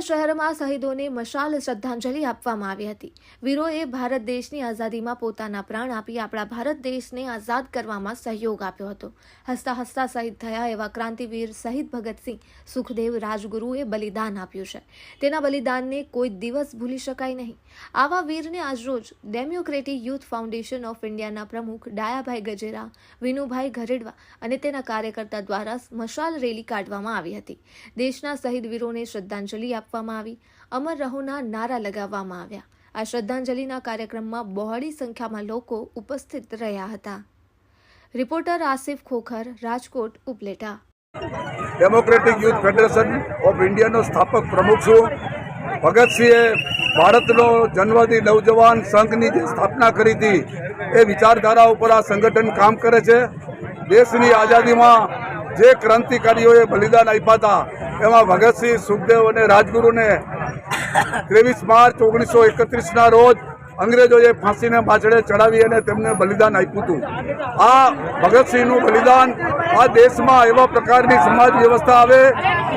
ઉપલેટા શહેરમાં શહીદોને મશાલ શ્રદ્ધાંજલિ આપવામાં આવી હતી. વીરોએ ભારત દેશની આઝાદીમાં પોતાના પ્રાણ આપી આપણા ભારત દેશને આઝાદ કરવામાં સહયોગ આપ્યો હતો. હસતા હસતા શહીદ થયા એવા ક્રાંતિવીર શહીદ ભગતસિંહ સુખદેવ રાજગુરુએ બલિદાન આપ્યું છે. તેના બલિદાનને કોઈ દિવસ ભૂલી શકાય નહીં. આવા વીરને આજરોજ ડેમોક્રેટિક યુથ ફાઉન્ડેશન ઓફ ઇન્ડિયાના પ્રમુખ ડાયાભાઈ ગજેરા, વિનુભાઈ ઘરેડવા અને તેના કાર્યકર્તા દ્વારા મશાલ રેલી કાઢવામાં આવી હતી. દેશના શહીદ વીરોને શ્રદ્ધાંજલિ આપવામાં આવી. અમર રહોના નારા લગાવવામાં આવ્યા. આ શ્રદ્ધાંજલિના કાર્યક્રમમાં બહોળી સંખ્યામાં લોકો ઉપસ્થિત રહ્યા હતા. Reporter Asif Khokhar, Rajkot, Upleta. Democratic youth federation of ઇન્ડિયાનો સ્થાપક પ્રમુખ છું. ભગતસિંહે ભારતનો જન્મથી નવજવાન સંઘની જે સ્થાપના કરી હતી, એ વિચારધારા ઉપર આ સંગઠન કામ કરે છે. દેશની આઝાદીમાં જે ક્રાંતિકારીઓએ બલિદાન આપ્યા હતા, એમાં ભગતસિંહ, સુખદેવ અને રાજગુરુને ત્રેવીસ માર્ચ ઓગણીસો એકત્રીસના રોજ અંગ્રેજોએ ફાંસીને પાછળે ચડાવી અને તેમને બલિદાન આપ્યું હતું. આ ભગતસિંહનું બલિદાન આ દેશમાં એવા પ્રકારની સમાજ વ્યવસ્થા આવે,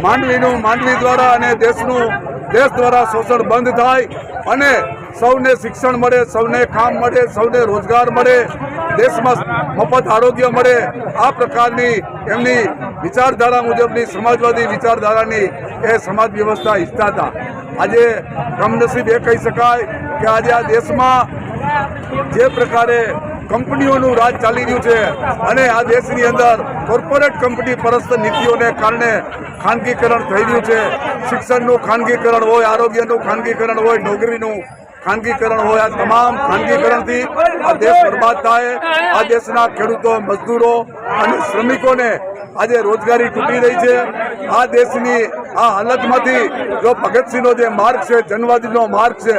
માંડવીનું માંડવી દ્વારા અને દેશનું દેશ દ્વારા શોષણ બંધ થાય અને સૌને શિક્ષણ મળે, સૌને કામ મળે, સૌને રોજગાર મળે, દેશમાં મફત આરોગ્ય મળે. આ પ્રકારની એમની વિચારધારા મુજબની, સમાજવાદી વિચારધારાની એ સમાજ વ્યવસ્થા ઈચ્છતા હતા. આજે કમનસીબ એ કહી શકાય કે આજે આ દેશમાં જે પ્રકારે કંપનીઓનું રાજ ચાલી રહ્યું છે અને આ દેશની અંદર કોર્પોરેટ કંપની પરસ્ત નીતિઓને કારણે ખાનગીકરણ થઈ રહ્યું છે. શિક્ષણનું ખાનગીકરણ હોય, આરોગ્યનું ખાનગીકરણ હોય, નોકરીનું ખાનગીકરણ હોય, આ તમામ ખાનગીકરણથી આ દેશ બરબાદ થાય. આ દેશના ખેડૂતો, મજદૂરો અને શ્રમિકોને આજે રોજગારી તૂટી રહી છે. આ દેશની આ હાલતમાંથી જો ભગતસિંહનો જે માર્ગ છે, જનવાદીનો માર્ગ છે,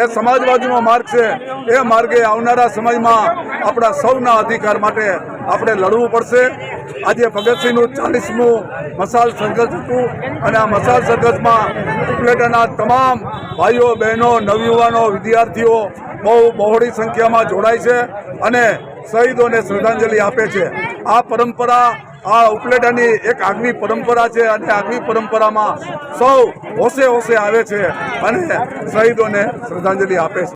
એ સમાજવાદીનો માર્ગ છે, એ માર્ગે આવનારા સમયમાં આપણા સૌના અધિકાર માટે આપણે લડવું પડશે. આજે ભગતસિંહનું ચાલીસમું મસાલ સંઘર્ષ હતું અને આ મસાલ સંઘર્ષમાં ઉપલેટાના તમામ ભાઈઓ, બહેનો, નવયુવાનો, વિદ્યાર્થીઓ બહુ બહોળી સંખ્યામાં જોડાય છે અને શહીદોને શ્રદ્ધાંજલિ આપે છે. આ પરંપરા, આ ઉપલેટાની એક આગવી પરંપરા છે અને આગવી પરંપરામાં સૌ હોશે હોશે આવે છે અને શહીદોને શ્રદ્ધાંજલિ આપે છે.